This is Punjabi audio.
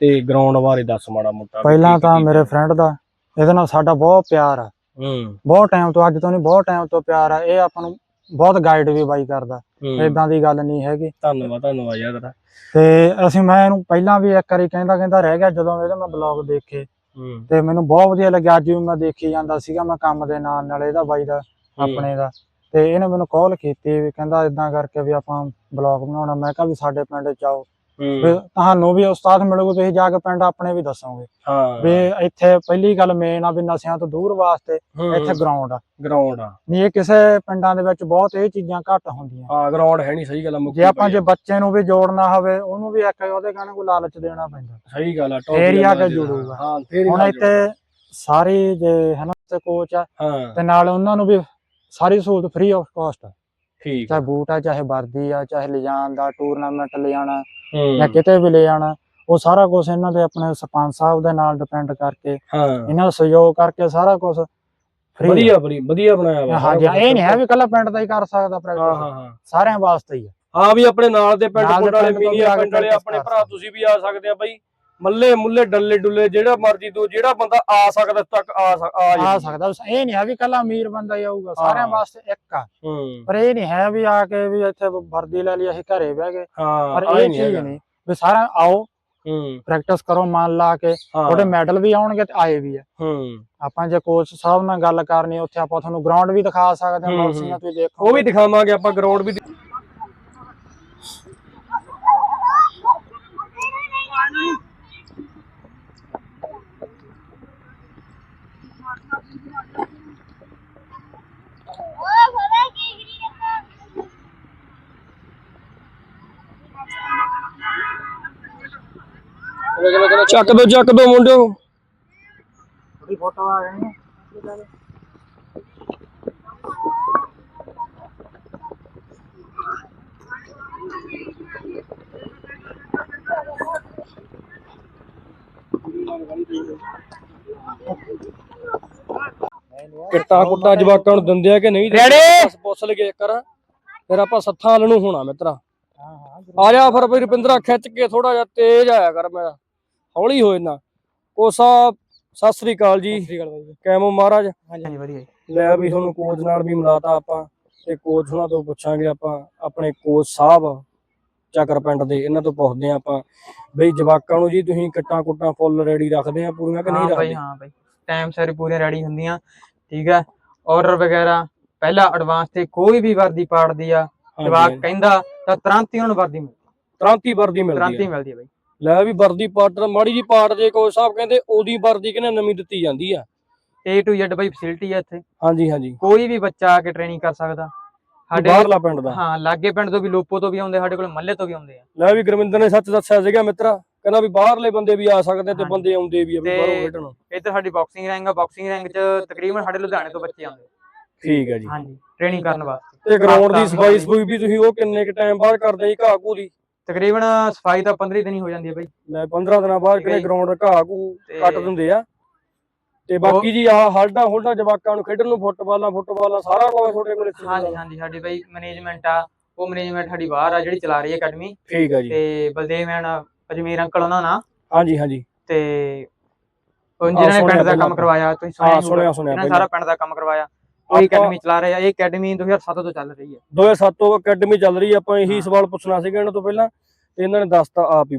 ਤੇ ਗਰਾਊਂਡ ਬਾਰੇ ਦੱਸ ਮਾੜਾ ਮੋਟਾ ਪਹਿਲਾਂ ਤਾਂ ਮੇਰੇ ਫਰੈਂਡ ਦਾ ਇਹਦੇ ਨਾਲ ਸਾਡਾ ਬਹੁਤ ਪਿਆਰ ਆ। ਹੂੰ। ਬਹੁਤ ਟਾਈਮ ਤੋਂ ਅੱਜ ਤੋਂ ਨਹੀਂ ਬਹੁਤ ਟਾਈਮ ਤੋਂ ਪਿਆਰ ਆ। ਇਹ ਆਪਾਂ ਨੂੰ ਬਹੁਤ ਗਾਈਡ ਵੀ ਬਾਈ ਕਰਦਾ। ਇਦਾਂ ਦੀ ਗੱਲ ਨਹੀਂ ਹੈਗੀ। ਧੰਨਵਾਦ ਧੰਨਵਾਦ ਯਾਰ ਤੇਰਾ। ਤੇ ਅਸੀਂ ਮੈਂ ਇਹਨੂੰ ਪਹਿਲਾਂ ਵੀ ਇੱਕ ਵਾਰੀ ਕਹਿੰਦਾ ਕਹਿੰਦਾ ਰਹਿ ਗਿਆ ਜਦੋਂ ਇਹਦੇ ਮੈਂ ਬਲੌਗ ਦੇਖੇ। ਤੇ ਮੈਨੂੰ ਬਹੁਤ ਵਧੀਆ ਲੱਗਿਆ। ਅੱਜ ਵੀ ਮੈਂ ਦੇਖੀ ਜਾਂਦਾ ਸੀਗਾ ਮੈਂ ਕੰਮ ਦੇ ਨਾਲ ਨਾਲ ਇਹਦਾ ਬਾਈ ਦਾ ਆਪਣੇ ਦਾ। ਤੇ ਇਹਨੇ ਮੈਨੂੰ ਕਾਲ ਕੀਤੀ ਵੀ ਕਹਿੰਦਾ ਇਦਾਂ ਕਰਕੇ ਵੀ ਆਪਾਂ ਬਲੌਗ ਬਣਾਉਣਾ। ਮੈਂ ਕਿਹਾ ਵੀ ਸਾਡੇ ਪਿੰਡ ਚ ਆਓ ਹੂੰ। ਤੁਹਾਨੂੰ ਵੀ ਉਸਤਾਦ ਮਿਲੂਗਾ ਤੁਸੀਂ ਜਾ ਕੇ ਪਿੰਡ ਆਪਣੇ ਵੀ ਦੱਸੋਗੇ। ਹਾਂ। ਵੀ ਇੱਥੇ ਪਹਿਲੀ ਗੱਲ ਮੇਨ ਆ ਵੀ ਨਸ਼ਿਆਂ ਤੋਂ ਦੂਰ ਵਾਸਤੇ ਇੱਥੇ ਗਰਾਊਂਡ ਆ। ਗਰਾਊਂਡ ਆ। ਨਹੀਂ ਇਹ ਕਿਸੇ ਪਿੰਡਾਂ ਦੇ ਵਿੱਚ ਬਹੁਤ ਇਹ ਚੀਜ਼ਾਂ ਘੱਟ ਹੁੰਦੀਆਂ। ਹਾਂ ਗਰਾਊਂਡ ਹੈ ਨਹੀਂ ਸਹੀ ਗੱਲ ਆ ਮੁੱਕੀ ਜੇ ਆਪਾਂ ਜੇ। ਬੱਚੇ ਨੂੰ ਵੀ ਜੋੜਨਾ ਹੋਵੇ ਉਹਨੂੰ ਵੀ ਇੱਕ ਉਹਦੇ ਕਹਿਣ ਕੋਈ ਲਾਲਚ ਦੇਣਾ ਪੈਂਦਾ। ਸਹੀ ਗੱਲ ਆ ਫੇਰ ਆ ਕੇ ਜੁੜੂਗਾ। ਹਾਂ ਫੇਰ ਹੁਣ ਇੱਥੇ ਸਾਰੀ ਜੇ ਹਨਾ ਤੇ ਕੋਚ ਆ ਤੇ ਨਾਲ ਉਹਨਾਂ ਨੂੰ ਵੀ ਸਾਰੀ ਸਹੂਲਤ ਫ੍ਰੀ ਆਫ ਕਾਸਟ ਆ। ਠੀਕ ਚਾਹੇ ਬੂਟ ਆ ਚਾਹੇ ਵਰਦੀ ਆ ਚਾਹੇ ਲਿਜਾਣ ਦਾ ਟੂਰਨਾਮੈਂਟ ਲਿਜਾਣਾ ਜਾਂ ਕਿਤੇ ਵੀ ਲਿਜਾਣਾ ਉਹ ਸਾਰਾ ਕੁਝ ਇਹਨਾਂ ਦੇ ਆਪਣੇ ਸਰਪੰਚ ਸਾਹਿਬ ਦੇ ਨਾਲ ਡਿਪੈਂਡ ਕਰਕੇ ਇਹਨਾਂ ਦਾ ਸਹਿਯੋਗ ਕਰਕੇ ਸਾਰਾ ਕੁਝ ਵਧੀਆ ਬੜੀ ਵਧੀਆ ਬਣਾਇਆ ਵਾ। ਹਾਂਜੀ ਇਹ ਨਹੀਂ ਹੈ ਵੀ ਕੱਲਾ ਪਿੰਡ ਦਾ ਹੀ ਕਰ ਸਕਦਾ ਪ੍ਰੈਕਟਿਸ ਹਾਂ ਹਾਂ ਸਾਰਿਆਂ ਵਾਸਤੇ ਹੀ ਆ। ਹਾਂ ਵੀ ਆਪਣੇ ਨਾਲ ਦੇ ਪਿੰਡ ਪੁੰਡ ਵਾਲੇ ਮੀਨੀਆ ਆ ਪਿੰਡ ਵਾਲੇ ਆਪਣੇ ਭਰਾ। ਤੁਸੀਂ ਵੀ ਆ ਸਕਦੇ ਆ ਬਾਈ। ਮੱਲੇ ਮੁੱਲੇ ਡੱਲੇ ਡੁੱਲੇ ਜਿਹੜਾ ਮਰਜ਼ੀ ਤੋਂ ਜਿਹੜਾ ਬੰਦਾ ਆ ਸਕਦਾ ਤੱਕ ਆ ਆ ਆ। ਸਕਦਾ। ਇਹ ਨਹੀਂ ਹੈ ਵੀ ਕੱਲਾ ਅਮੀਰ ਬੰਦਾ ਹੀ ਆਊਗਾ ਸਾਰਿਆਂ। ਵਾਸਤੇ ਇੱਕ ਆ। ਹੂੰ। ਪਰ ਇਹ ਨਹੀਂ ਹੈ ਵੀ ਆ ਕੇ ਵੀ ਇੱਥੇ ਵਰਦੀ ਲੈ ਲਈ ਅਸੀਂ ਘਰੇ ਬਹਿ ਗਏ। ਹਾਂ ਪਰ ਇਹ ਚੀਜ਼। ਨਹੀਂ ਵੀ ਸਾਰਾ ਆਓ ਹੂੰ। ਪ੍ਰੈਕਟਿਸ ਕਰੋ ਮਨ ਲਾ ਕੇ। ਤੁਹਾਡੇ ਮੈਡਲ ਵੀ ਆਉਣਗੇ ਤੇ ਆਏ ਵੀ ਆ। ਹੂੰ। ਆਪਾਂ ਜੇ ਕੋਚ ਸਾਹਿਬ ਨਾਲ ਗੱਲ ਕਰਨੀ ਉੱਥੇ ਆਪਾਂ ਤੁਹਾਨੂੰ ਗਰਾਊਂਡ ਵੀ ਦਿਖਾ ਸਕਦੇ ਹਾਂ ਹੂੰ, ਬਾਕਸਿੰਗ ਤੁਸੀਂ ਦੇਖੋ। ਉਹ ਵੀ ਦਿਖਾਵਾਂਗੇ ਆਪਾਂ ਗਰਾਊਂਡ ਵੀ ਚੱਕ ਦੋ ਚੱਕ ਦੋ ਮੁੰਡਿਓ। ਥੋੜੀ ਫੋਟੋ ਆ ਜਾਣੀ ਕਿੱਟਾ ਕੁੱਟਾ ਜਵਾਕਾਂ ਨੂੰ ਦਿੰਦੇ ਆ ਕਿ ਨਹੀਂ? ਬਸ ਪੁੱਛ ਲਈਏ ਕਰ ਫਿਰ ਆਪਾਂ ਸੱਥਾਂ ਵੱਲ ਨੂੰ ਹੋਣਾ ਮਿੱਤਰਾ। ਆ ਜਾ ਫਿਰ ਬਈ ਰੁਪਿੰਦਰਾ ਖਿੱਚ ਕੇ ਥੋੜਾ ਜਿਹਾ ਤੇਜ਼ ਆਇਆ ਕਰ ਮੈਂ। ਹੌਲੀ ਹੋ ਨਾ ਕੋਸਾ ਸਤਿ ਸ੍ਰੀ ਅਕਾਲ ਜੀ। ਕੈਮੋ ਮਹਾਰਾਜ। ਹਾਂਜੀ ਵਧੀਆ। ਲੈ ਵੀ ਤੁਹਾਨੂੰ ਕੋਚ ਨਾਲ ਵੀ ਮਿਲਾਤਾ ਆਪਾਂ ਤੇ ਕੋਚ ਹੁਣਾਂ ਤੋਂ ਪੁੱਛਾਂਗੇ ਆਪਾਂ ਆਪਣੇ ਕੋਚ ਸਾਹਿਬ ਚੱਕਰ ਪਿੰਡ ਦੇ। ਇਹਨਾਂ ਤੋਂ ਪੁੱਛਦੇ ਆ ਆਪਾਂ ਬਈ ਜਵਾਕਾਂ ਨੂੰ ਜੀ ਤੁਸੀਂ ਕਿੱਟਾਂ ਕੁੱਟਾਂ ਫੁੱਲ ਰੈਡੀ ਰੱਖਦੇ ਆ ਪੂਰੀਆਂ ਕਿ ਨਹੀਂ ਹਾਂ ਰੱਖਦੇ? ਹਾਂ ਭਾਈ ਟਾਈਮ ਸਿਰ ਪੂਰੀਆਂ ਰੈਡੀ ਹੁੰਦੀਆਂ। ਠੀਕ ਹੈ ਆਰਡਰ ਵਗੈਰਾ ਪਹਿਲਾਂ ਐਡਵਾਂਸ ਤੇ ਕੋਈ ਵੀ ਵਰਦੀ ਪਾੜਦੀ ਆ ਜਵਾਕ ਕਹਿੰਦਾ ਤਾਂ ਤੁਰੰਤ ਹੀ ਉਹਨਾਂ ਨੂੰ ਵਰਦੀ ਮਿਲਦੀ ਤ੍ਰਾਂਤੀ ਵਰਦੀ ਮਿਲਦੀ ਤੁਰੰਤ ਹੈ। ਹੀ ਮਿਲਦੀ ਹੈ ਭਾਈ ਲੈ ਵੀ ਵਰਦੀ ਪਾਟਰ ਮਾੜੀ ਜੀ ਪਾਟ ਦੇ ਕੋਚ ਸਾਹਿਬ ਕਹਿੰਦੇ ਉਹਦੀ ਵਰਦੀ ਕਿਨੇ ਨਵੀਂ ਦਿੱਤੀ ਜਾਂਦੀ ਆ? A to Z ਭਾਈ ਫੈਸਿਲਿਟੀ ਹੈ ਇੱਥੇ। ਹਾਂਜੀ ਹਾਂਜੀ। ਕੋਈ ਵੀ ਬੱਚਾ ਆ ਕੇ ਟ੍ਰੇਨਿੰਗ ਕਰ ਸਕਦਾ। ਸਾਡੇ ਬਾਹਰਲਾ ਪਿੰਡ ਦਾ। ਹਾਂ ਲਾਗੇ ਪਿੰਡ ਤੋਂ ਵੀ ਲੋਪੋ ਤੋਂ ਵੀ ਆਉਂਦੇ ਸਾਡੇ ਕੋਲ ਮੱਲੇ ਤੋਂ ਵੀ ਆਉਂਦੇ ਆ। ਲੈ ਵੀ ਗੁਰਮਿੰਦਰ ਨੇ ਸੱਚ ਦੱਸਿਆ ਸੀਗਾ ਮਿੱਤਰਾ ਕਹਿੰਦਾ ਵੀ ਬਾਹਰਲੇ ਬੰਦੇ ਵੀ ਆ ਸਕਦੇ ਤੇ। ਬੰਦੇ ਆਉਂਦੇ ਵੀ ਆ ਵੀ ਬਾਹਰੋਂ ਖੇਡਣ। ਇੱਧਰ ਸਾਡੀ ਬਾਕਸਿੰਗ ਰੈਂਕ ਆ ਬਾਕਸਿੰਗ ਰੈਂਕ 'ਚ ਤਕਰੀਬਨ ਸਾਡੇ ਲੁਧਿਆਣੇ ਤੋਂ ਬੱਚੇ ਆਉਂਦੇ ਠੀਕ ਹੈ ਜੀ। ਹਾਂਜੀ ਟ੍ਰੇਨਿੰਗ ਕਰਨ ਵਾਸਤੇ। ਤੇ ਗਰਾਊਂਡ ਦੀ ਸਫ਼ਾਈ ਸਫੂਈ ਵੀ ਤੁਸੀਂ ਉਹ ਕਿੰਨੇ ਕ ਟਾਈਮ ਬਾਅਦ ਕਰਦੇ ਜੀ ਘਾਹ ਘੂ ਦੀ? ਤਕਰੀਬਨ ਸਫ਼ਾਈ ਤਾਂ 15 ਦਿਨ ਹੀ ਹੋ ਜਾਂਦੀ ਹੈ ਭਾਈ ਲੈ 15 ਦਿਨਾਂ ਬਾਅਦ ਜੀ। ਗਰਾਊਂਡ ਘਾਹ ਘੂ ਕੱਟ ਦਿੰਦੇ ਆ। ਤੇ ਬਾਕੀ ਜੀ ਆਹ ਹਲਡਾ ਹੁਲਡਾ ਜਵਾਕਾਂ ਨੂੰ ਖੇਡਣ ਨੂੰ ਫੁੱਟਬਾਲਾਂ ਫੁੱਟਬਾਲਾਂ ਸਾਰਾ ਕੁਝ ਤੁਹਾਡੇ ਕੋਲ ਹਾਂਜੀ ਹਾਂਜੀ ਸਾਡੀ ਭਾਈ ਮੈਨੇਜਮੈਂਟ ਆ ਉਹ ਮੈਨੇਜਮੈਂਟ ਸਾਡੀ ਬਾਹਰ ਆ ਜਿਹੜੀ ਚਲਾ ਰਹੀ ਹੈ ਅਕੈਡਮੀ ਠੀਕ ਹੈ ਜੀ। ਤੇ ਬਲਦੇਵ ਮੈਨ ਅਜਮੇਰ ਅੰਕਲ ਉਹਨਾਂ ਨਾਲ। ਹਾਂਜੀ ਹਾਂਜੀ। ਤੇ ਉਹ ਜਿਹਨਾਂ ਨੇ ਪਿੰਡ ਦਾ ਕੰਮ ਕਰਵਾਇਆ ਤੁਸੀਂ ਸੁਣਿਆ ਸੁਣਿਆ ਸਾਰਾ ਪਿੰਡ ਦਾ ਕੰਮ ਕਰਵਾਇਆ। ਆਪਾਂ- ਅਕੈਡਮੀ ਚਲਾ ਰਹੇ ਆ ਇਹ ਅਕੈਡਮੀ 2007 ਤੋਂ ਚੱਲ ਰਹੀ ਹੈ 2007 ਤੋਂ ਅਕੈਡਮੀ ਚੱਲ ਰਹੀ ਆ, ਆਪਾਂ ਇਹੀ। ਸਵਾਲ ਪੁੱਛਣਾ ਸੀਗਾ ਇਹਨਾਂ ਤੋਂ ਪਹਿਲਾਂ ਤੇ ਇਹਨਾਂ ਨੇ ਦੱਸਤਾ ਆਪ ਹੀ